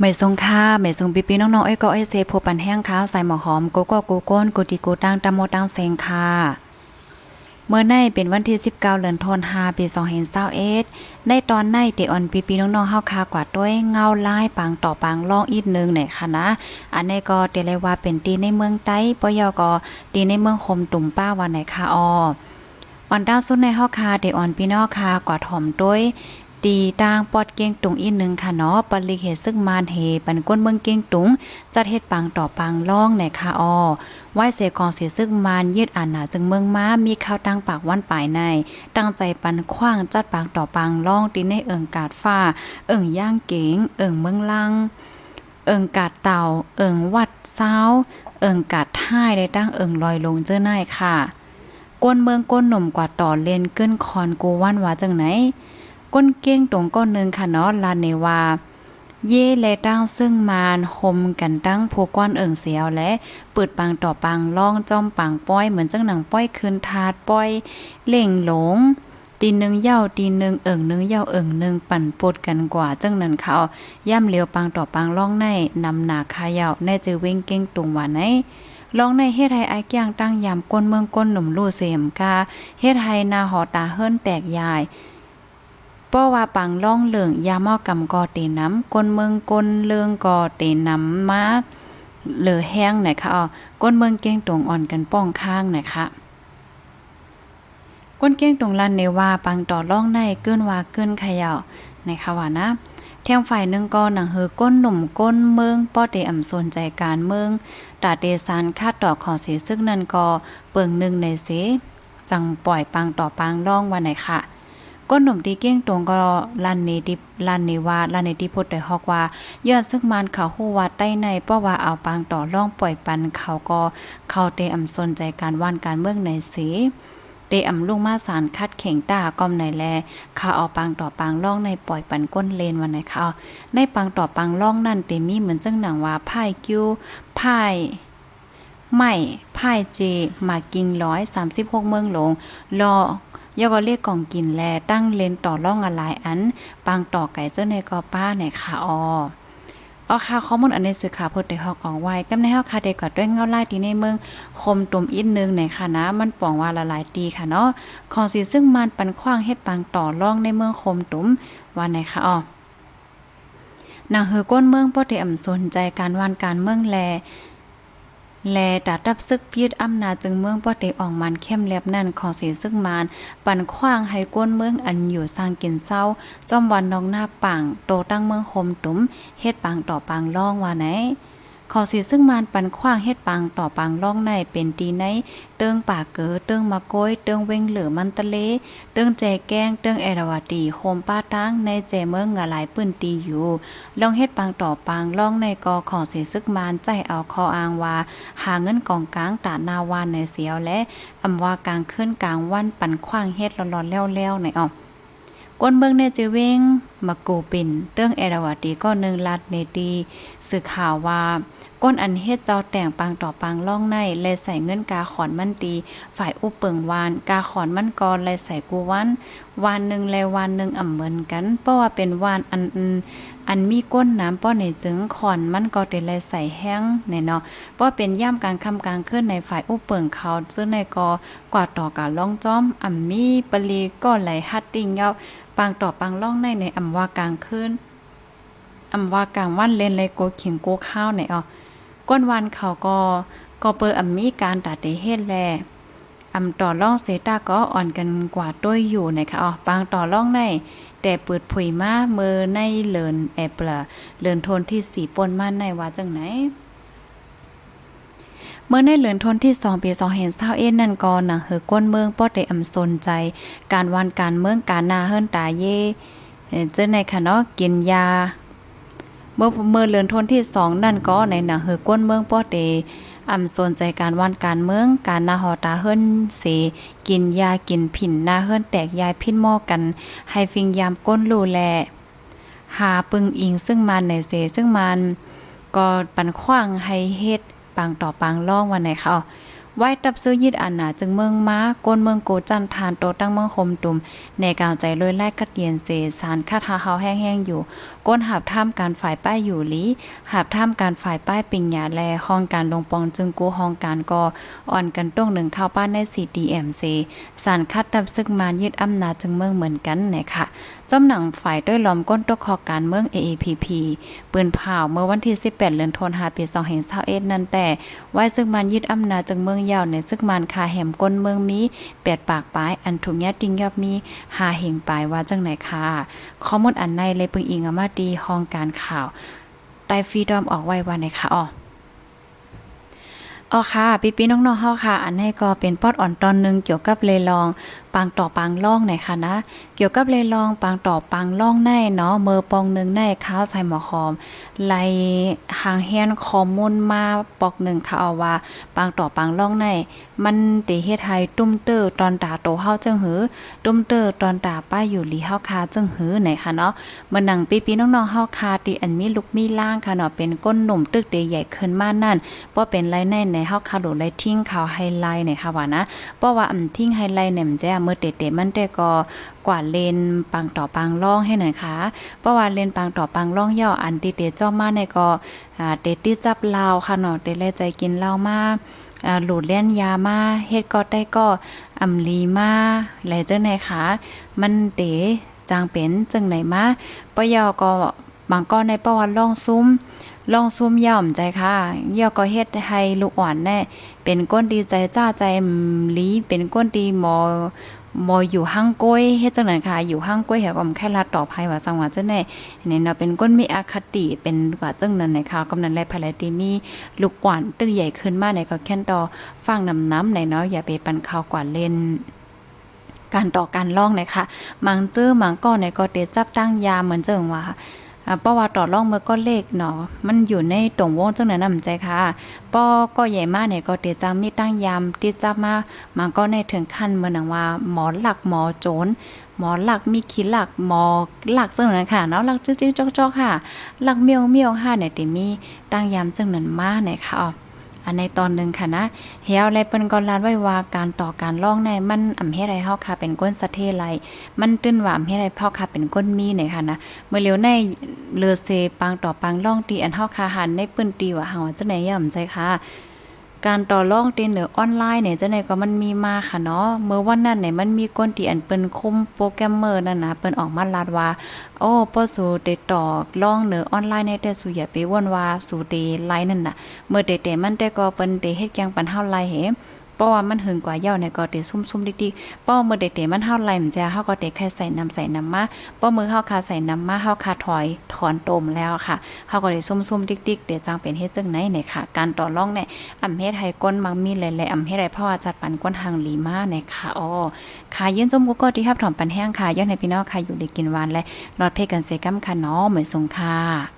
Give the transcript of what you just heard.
ไม่ทรงค่าไม่ทรงปีปีน้องๆไอ้อยก็ไอ้เซโพปันแห้งข้าวใส่หมอหอมโกโก้โกโก้นโกติโกตังตะโมตังเซงค่ะ เมื่อในเป็นวันที่ 19เดือนธันวาคมปี2021ในตอนในเตออนปีปีน้องๆเฮาคากว่าด้วยเงาลายปางต่อปางล่องอีกหนึงไหนค่ะนะ อันนี้ก็เตเลยว่าเป็นตีในเมืองใต้ปยอก็ตีในเมืองคมตุ่มป้าวันไหนค่ะออออนดาวสุดในเฮาคาเตออนพี่น้องคากว่าถ่อมด้วย ตีต่างปอดเก้งตุงอีกหนึ่งค่ะเนาะปริเหตุซึ่งมานเฮปันก้นเมืองเก้งตุงจัดเฮ็ดปังต่อปังล่องในค่ะออไหวเสกองเสียซึ่งมานยืดอ่านหนาจึงเมืองม้ามีข้าวตั้งปากวันปลายใน ตั้งใจปันขว้างจัดปังต่อปังล่องตีในเอิงกาดฟ้า เอิงย่างเก๋งเอิงเมืองลัง เอิงกาดเต่า เอิงวัดเซ้า เอิงกาดท่ายได้ตั้งเอิงลอยลงเจ้าหน้ายค่ะก้นเมืองก้นหนุ่มกว่าต่อเลนเกินคอนกูวันว่าจังไหน ก้นเก้งตรงก้นหนึ่งค่ะเนาะลานเนวาเย่และตั้งซึ่งมานคมกันตั้งผู้ก้อนเอิ่งเสียวและเปิดปังต่อปังล่องจอมปังป้อยเหมือนจังหนังป้อยคืนทาดป้อยเล่งหลงตีหนึ่งเย้าตีหนึ่งเอิ่งหนึ่งเย้าเอิ่งหนึ่งปั่นปดกันกว่าจังนั้นเขาย่ำเลียวปังต่อปังล่องในนำหนาคาเย้าแน่จือเว้งเก้งตุงว่าไหนลองในเฮ็ดให้ไอ้แก้งตั้งยามก้นเมืองก้นหนุ่มลู่เสียมกาเฮ็ดให้นาหอตาเฮิรนแตกยาย ป้อว่าปังล่องเหลืองยาหม้อกำกอเตน้ำก้นเมืองก้นเลืองกอเตน้ำมาเหลือแห้งนะคะอ๋อก้นเมืองเก้งตรงอ่อนกันป้องข้างนะคะก้นเก้งตรงลันเนว่าปังต่อล่องในเกินว่าเกินขย่านะคะว่านะแทงฝ่ายหนึงก็หนังเฮอก้นหนุ่มก้นเมืองป้อเตอำสนใจการเมืองตาเตซานคาดต่อขอเสียซึ่งนั่นก็เปิงหนึ่งในเสจังปล่อยปังต่อปังล่องวันไหนค่ะ ก้นหนุ่มตีเก้งตรงก็ลันเนดิลันเนวาลันเนติพุทธได้ฮอกว่ายอดซึ่งมันเขาฮู้ว่าใต้ในเพราะว่าเอาปางต่อล่องปล่อยปันเขาก็เข้าเตอำสนใจการว่านการเมืองในเสเตอำลุงมาสารคัดเข่งตากอมในแลเขาเอาปังต่อปังล่องในปล่อยปันก้นเลนวันไหนค่ะในปังต่อปังล่องนั่นเตมีเหมือนจังหนังว่าพ่ายกิ้วพ่ายไม่พ่ายเจมากิงร้อยสามสิบหกเมืองหลงรอ ยอก็เรียกกล่องกินแลตั้งเลนต่อร่องอะไรอันปังต่อไก่เจ้าในกอป้าในค่ะออออค่ะข้อมูลอันในสื่อข่าวเพิ่นได้ฮอกออกไว้กำในเฮาค่ะได้กอดด้วยเงาลายที่ในเมืองคมตุ่มอีกนึงในค่ะนะ มันป่องว่าละลายตีค่ะเนาะของสิซึ่งมันปันขว้างเฮ็ดปังต่อร่องในเมืองคมตุ่มว่าไหนค่ะออนางเฮือก้นเมืองบ่ได้อำสนใจการวานการเมืองแล แลดัดรับซึกพีดอำนาจจึงเมืองป้อเตออกมันเข้มแลบนั่นของเสียซึ่งมาน ปันขว้างให้ก้นเมืองอันอยู่สร้างกินเศร้าจอมวันนองหน้าปังโตตั้งเมืองคมตุ้มเฮ็ดปังต่อปังล่องว่าไหน ขอสีซึ่งมานปันขว้างเฮ็ดปังต่อปังล่องในเป็นตีในเติงป่าเก๋อเติงมะโกยเติงเวงเหลือมันตะเล เติงแจแกงเติงแอราวาตีโฮมป้าตั้งในแจเมืองงหลายปืนตีอยู่ล่องเฮ็ดปังต่อปังล่องในกอขอสีซึกมานใจเอาคออ้างว่า หาเงินกองกลางตานาวานในเสียวและอำว่ากลางขึ้นกลางวันปันขว้างเฮ็ดร้อนๆแล้วๆในออกก้นเบิ่งในจือเว้งมากูปินเติ้งแอราวตีก็หนึ่งลัดในตีสื่อข่าวว่า ก้นอันเฮ็ดเจ้าแต่งปังต่อปังล่องในเลยใส่เงินกาขอนมันตี ฝ่ายอุปเปิงวาน กาขอนมันกรเลยใส่กูวันวานหนึ่งและวานหนึ่งอ่ำเหมือนกัน เพราะว่าเป็นวานอันอันมีก้นน้ำป้อในจึงขอนมันก็เตเลยใส่แห้งในเนาะเพราะเป็นย่ำกลางค่ำกลางคืนในฝ่ายอุปเปิงเขาซึ่งในกอกว่าต่อกาล่องจ้อมอ่ำมีปลีก็ไหลฮัดติงเยาปังต่อปังล่องในในอ่ำว่ากลางคืนอ่ำว่ากลางวันเล่นเลยโกเขียงโกข้าวในอ๋อ ก้นวันเขาก็ก็เปิดอำมีการตัดเตเฮ็ดแลอำต่อร่องเซตาก็อ่อนกันกว่าต้วยอยู่นะคะอ๋อปางต่อร่องในแต่เปิดผุยมาเมื่อในเลินแอปละเลินทนที่สีปนมาในว่าจังไหนเมื่อในเหลือนทนที่2ปี2เห็นเศร้าเอ็นนั่นก็หนังเฮอก้นเมืองป้อได้อำสนใจ การวันการเมืองการนาเฮิรนตาเย่เอ่อเจ้าในค่ะเนาะกินยา เมื่อเมื่อเลือนทนที่สองนั่นก็ในหนังเฮอก้นเมืองป้อเตอ่ำสนใจการวันการเมืองการนาหอตาเฮิรนเสกินยากินผินนาเฮิรนแตกยายพินหม้อกัน ให้ฟิงยามก้นรูแลหาปึงอิงซึ่งมันในเสซึ่งมันก็ปันขว้างให้เฮ็ดปังต่อปังล่องวันไหนเขา ไว้ตับซื้อยิดอันหนาจึงเมืองม้าก้นเมืองโกจันทานโตตั้งเมืองคมตุม ในกาวใจลอยแลกกัดเยียนเสสารคาทาเฮาแห้งๆอยู่ ก้นหาบท่ามการฝ่ายป้ายอยู่ลีหาบท่ามการฝ่ายป้ายปิงหยาแลห้องการลงปองจึงกูห้องการกออ่อนกันต้งหนึ่งเข้าป้านใน CDMC สารคัดดับซึกมานยึดอำนาจจึงเมืองเหมือนกันนะคะ จอมหนังฝ่ายด้วยล้อมก้นตกคอการเมือง AAPP ปืนเผาเมื่อวันที่ 18เดือนธันวาคมปี2021นั้นแต่ไว้ซึ่งมันยึดอำนาจจากเมืองยาวในซึ่งมันคาแหมก้นเมืองมีแปดปากปลายอันถุงยาติงยอบมีหาเหงปลายว่าจังไหนค่ะข้อมูลอันในเลยปึงอิงอามาดีห้องการข่าวไต้ฟรีดอมออกไว้ว่าไหนคะอ๋ออ๋อค่ะ ปีปีน้องๆเฮาค่ะ อันนี้ก็เป็นปอดอ่อนตอนหนึงเกี่ยวกับเลลองปางต่อปางล่องหน่อยค่ะนะ เกี่ยวกับเลยลองปางต่อปางล่องในเนาะเมอปองหนึ่งในข้าวใส่หมอหอมไลหางแฮนข้อมูลมาปอกหนึ่งค่ะเอาว่าปางต่อปางล่องในมันติเฮ็ดให้ตุ้มเตอร์ตอนตาโตเฮาจังหือ ตุ้มเตอร์ตอนตาป้ายอยู่ลีเฮาคาจังหือไหนค่ะเนาะเมื่อหนังปีปีน้องๆเฮาคาติอันมีลูกมีล่างค่ะเนาะเป็นก้นหนุ่มตึกเดใหญ่ขึ้นมานั่นบ่เป็นไรในในเฮาคาโดไลทิ้งข่าวไฮไลท์เนี่ยค่ะว่านะเพราะว่าอำทิ้งไฮไลท์เนี่ยมันจะเมื่อเตะๆมันแต่ก็กว่าเลนปังต่อปังล่องให้หน่อยค่ะ เพราะว่าเลนปังต่อปังล่องย่ออันติเตจ้อมาในก็อ่าเตติจับลาวค่ะเนาะเตแลใจกินเหล้ามาหลุดเล่นยามาเฮ็ดก็ได้ก็อำลีมาไหลจังไหนคะมันเตจางเป็นจังไหนมาปะยอก็บางก็ในประวัติล่องซุ้ม ลองซุ่มย่อมใจค่ะเยี่ยวก็เฮ็ดให้ลูกอ่อนแน่เป็นก้นดีใจจ้าใจลีเป็นก้นดีหมอหมออยู่ห้างก้อยเฮ็ดจังได๋ค่ะ อยู่ห้างก้อยเหี่ยวก็แค่ลาตอบให้ว่าสังว่าจังได๋นี่ยเนาเป็นก้นมีอคติเป็นว่าจังนั้นนะคะกำนันแลภายตีมีลูกอ่อนตึกใหญ่ขึ้นมาในก็แค่นต่อฟังน้ำน้ำในเนาะอย่าไปปันข่าวกว่าเล่นการต่อการล่องนะคะมังจื้อมังก็ในก็เตจับตั้งยาเหมือนเจิงว่าอ่า ป้าว่าต่อร่องเมื่อก็เลขเนาะมันอยู่ในตรงวงจังนั้นน่ะมันใจค่ะป้อก็ใหญ่มากเนี่ยก็เตจังมีตั้งยามติดจับมามันก็ในถึงขั้นเมือนหนังว่าหมอหลักหมอโจรหมอหลักมีขีดหลักหมอหลักจังนั้นค่ะเนาะหลักจิ๊กๆจอกๆค่ะ หลักเมียวเมียวค่ะเนี่ยติมีตั้งยามจังนั้นมาเนี่ยค่ะ อันในตอนหนึ่งค่ะนะเฮียวและเปิ้นก็ลานไว้ว่าการต่อการล่องในมันอำเฮ็ดให้เฮาค่ะเป็นก้นสะเทไรมันตื้นว่าอำเฮ็ดให้เฮาค่ะเป็นก้นมีเนี่ยค่ะนะเมื่อเร็วในเลอเซปังต่อปังล่องตีอันเฮาค่ะหันในปื้นตีว่าเฮาจะไหนย่ำใจค่ะ การต่อรองเตนเหนือออนไลน์เนี่ยจังไหนก็มันมีมาค่ะเนาะเมื่อวันนั้นเนี่ยมันมีก้นตีอันเปิ้นคุมโปรแกรมเมอร์นั่นนะเปิ้นออกมาลาดว่า โอ้ป้อสู่เตต่อลองเหนือออนไลน์ในแต่สู่อย่าไปว่นว่าสู่เตไลน์นั่นน่ะ เมื่อเตๆมันแต่ก็เปิ้นเตเฮ็ดแกงปันเฮาไลน์เห เพราะว่ามันหึงกว่าเย้าเนี่ยก็เตซุ่มๆดิกๆเพราะเมื่อเตๆมันเฮาไลมันจะเฮาก็เตแค่ใส่น้ำใส่น้ำมาป้อมือเฮาคาใส่น้ำมาเฮาคาถอยถอนตมแล้วค่ะเฮาก็ได้ซุ่มๆติ๊กๆเดี๋ยวจังเป็นเฮ็ดจังไหนเนี่ยค่ะ การต่อรองเนี่ยอำเฮ็ดให้ก้นมังมีหลายๆอำเฮ็ดให้เพราะว่าจัดปันก้นทางหลีมาเนี่ยค่ะอ๋อค่ะยินจมกูก็ที่ฮับถอมปันแห้งค่ะย้อนให้พี่น้องค่ะอยู่ได้กินหวานและรอดเพกันเซกัมค่ะเนาะเหมือนสงค่ะ